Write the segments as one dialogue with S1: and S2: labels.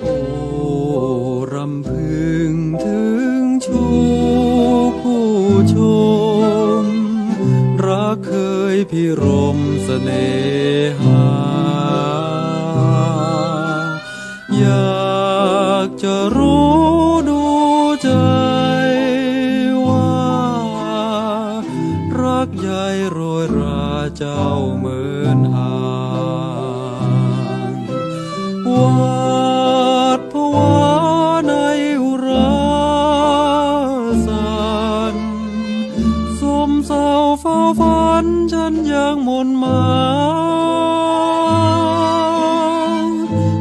S1: โอ้รำพึงถึงชูผู้ชมรักเคยพิรมเสน่หา อยากจะรู้ ใหญ่โรยราเจ้าเหมือนหางวาดภาวะในอุราสันสมเศร้าเฝ้าฝันฉันยังมนหมา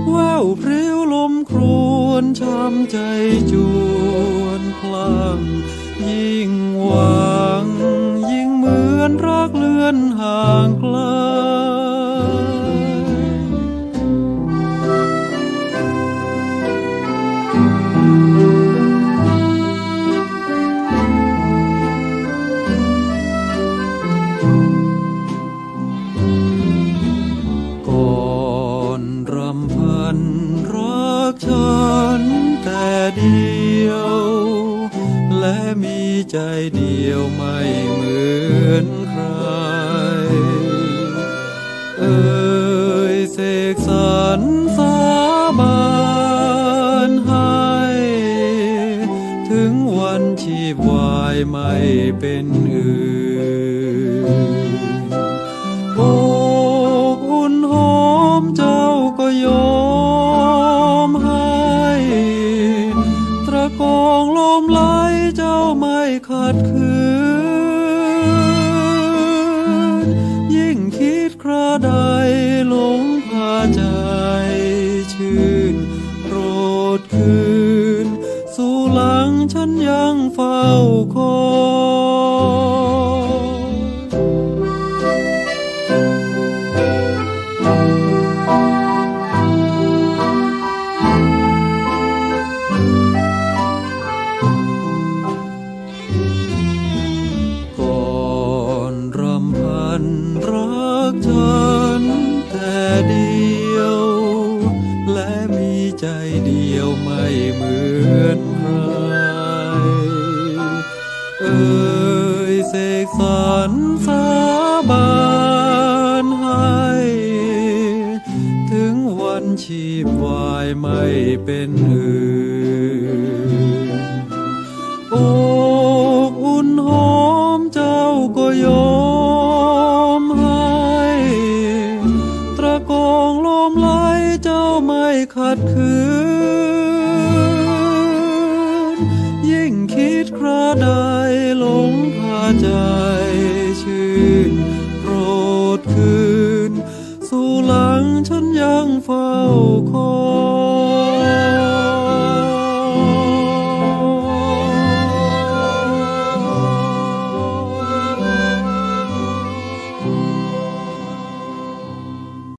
S1: แววพริ้วลมครวนช้ำใจจวนพลังยิ่งหวัง อนห่างไกลก่อนรำพันรักฉันแต่เดียวและมีใจเดียวไม่เหมือนใค สรรสาบานให้ ถึงวันชีพวายไม่เป็นอื่นอกอุ่นหอมเจ้าก็ยอมให้ตระกองลมไหลเจ้าไม่ขัดขืน คืน สู่หลังฉันยังเฝ้าคอยก่อนรำพันรักฉันแเหมือนใคร เอ่ยเสกสรรสาบานให้ ถึงวันชีพวายไม่เป็นอื่นอกอุ่นหอมเจ้าก็ยอมให้ตระกองลมไหลเจ้าไม่ขัดขืน ยิ่งคิดคราใดหลงพาใจชื่นโปรดคืน สู่หลังฉันยังเฝ้าคอย